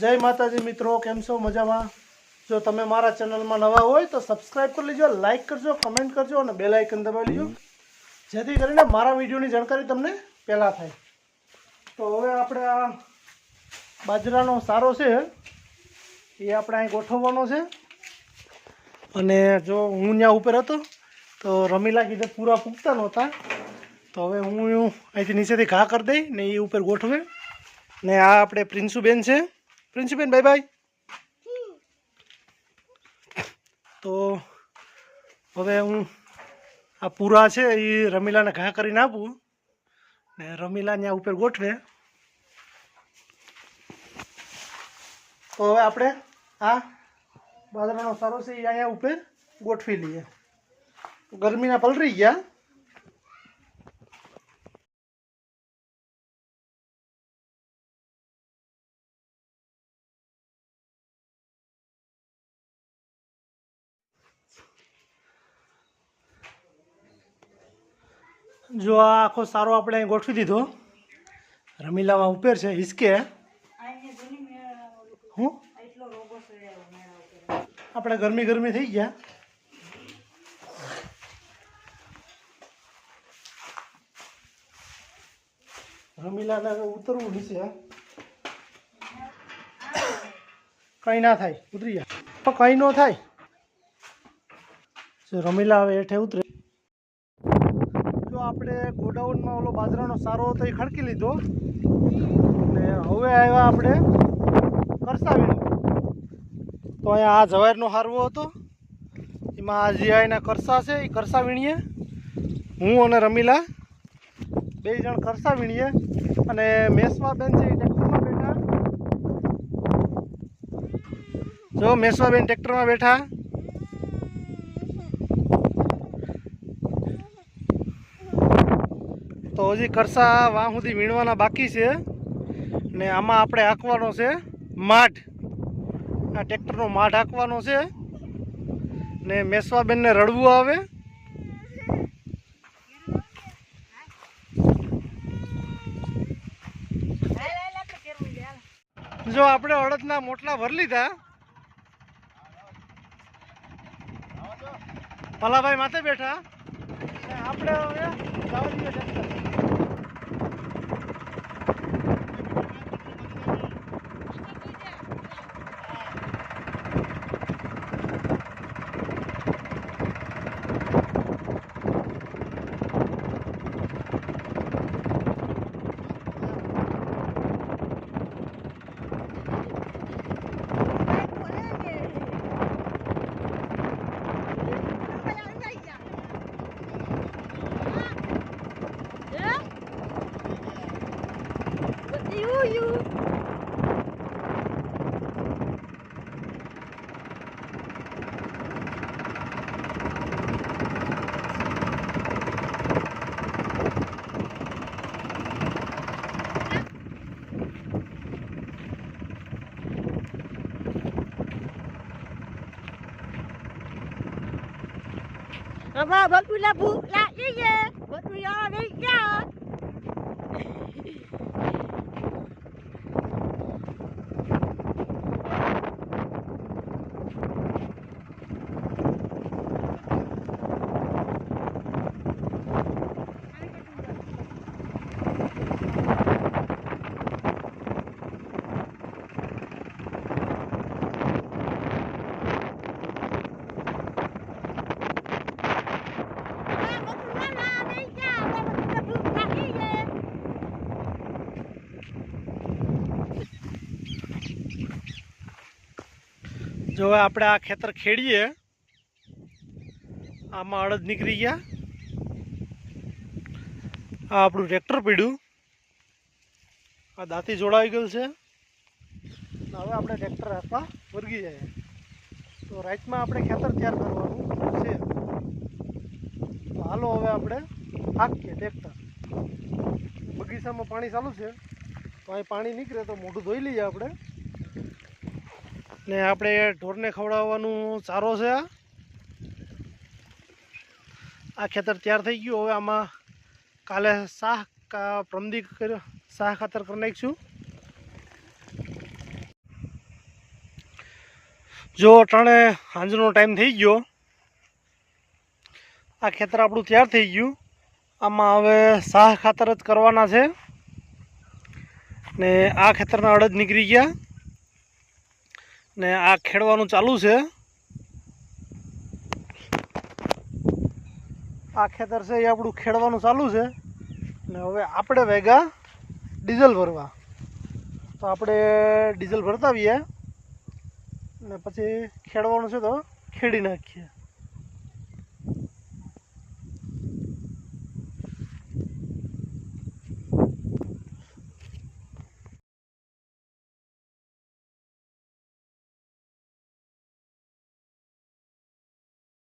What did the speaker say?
જય માતાજી મિત્રો, કેમ છો? મજામાં? જો તમે મારા ચેનલમાં નવા હોય તો સબસ્ક્રાઈબ કરી લેજો લાઇક કરજો કમેન્ટ કરજો અને બેલ આઇકન દબાવી લેજો. જેથી કરીને મારા વિડીયોની જાણકારી તમને પહેલાં થાય. તો હવે આપણે આ બાજરાનો સારો છે એ આપણે અહીં ગોઠવવાનો છે. અને જો હું ત્યાં ઉપર હતો, તો રમીલા કીધે પૂરા પૂગતા નહોતા. તો હવે હું અહીંથી નીચેથી ઘા કરી દઈ ને એ ઉપર ગોઠવે. ને આ આપણે પ્રિન્સુબેન છે. પ્રિન્સુબેન બાય બાય તો હવે હું આ પૂરા છે એ રમીલાને ઘા કરીને આપું ને રમીલા ત્યાં ઉપર ગોઠવે. તો હવે આપણે આ બાજરાનો સારો છે એ અહીંયા ઉપર ગોઠવી લઈએ. ગરમીના પલરી ગયા. જો આ આખો સારો આપણે અહીં ગોઠવી દીધો. રમીલામાં ઉપેર છે, હિસકે. હું? આપણે ગરમી ગરમી થઈ ગયા. રમીલાને ઉતરવું નીચે કંઈ ના થાય, ઉતરી ગયા પણ કંઈ ન થાય. રમીલા હવે હેઠે ઉતરે. આપણે ગોડાઉનમાં ઓલો બાજરાનો સારો હતો એ ખડકી લીધો. અને હવે આવ્યા આપણે કરસાવીનો. તો અહીંયા આ જવારનો હારવો હતો. એમાં આ જે એના કરસા છે, એ કરસાવીણીએ. હું અને રમીલા બે જણ કરસા વીણીએ અને મેસવાબેન છે એ ટ્રેક્ટરમાં બેઠા. જો મેસવાબેન ટ્રેક્ટરમાં બેઠા. તો હજી કરસા વાહ સુધી વીણવાના બાકી છે. ને આમાં આપણે હાંકવાનો છે માઢ. આ ટ્રેક્ટરનો માઢ હાંકવાનો છે. ને મેસવાબેનને રડવું આવે. જો આપણે અડદના મોટલા ભરી લીધા. ભલાભાઈ માથે બેઠા. આપણે હવે જવા દઈએ know you. Rồi vợ, vợ tôi là vụ, là gì vậy? Vợ tôi. જો આપણે આ ખેતર ખેડીએ, આમાં અડદ નીકળી ગયા. આ આપણું ટ્રેક્ટર પીડ્યું. આ દાંતી જોડાઈ ગયું છે. હવે આપણે ટ્રેક્ટર આપવા વર્ગી જાય. તો રાતમાં આપણે ખેતર તૈયાર કરવાનું છે. તો હાલો હવે આપણે હાકીએ ટ્રેક્ટર. બગીચામાં પાણી ચાલુ છે. તો અહીં પાણી નીકળે તો મોઢું ધોઈ લઈએ આપણે. ને આપણે ઢોરને ખવડાવવાનું ચારો છે આ. ખેતર તૈયાર થઈ ગયું. હવે આમાં કાલે શાહ પ્રમદી કર્યો શાહ ખાતર કરી નાખીશું જો અટાણે સાંજનો ટાઈમ થઈ ગયો. આ ખેતર આપણું તૈયાર થઈ ગયું. આમાં હવે સાહ ખાતર જ કરવાના છે. ને આ ખેતરના અડદ નીકળી ગયા. ને આ ખેડવાનું ચાલુ છે. આ ખેતર છે એ આપણું ખેડવાનું ચાલુ છે. ને હવે આપણે વેગા ડીઝલ ભરવા. તો આપણે ડીઝલ ભરતા આવીએ. ને પછી ખેડવાનું છે તો ખેડી નાખીએ.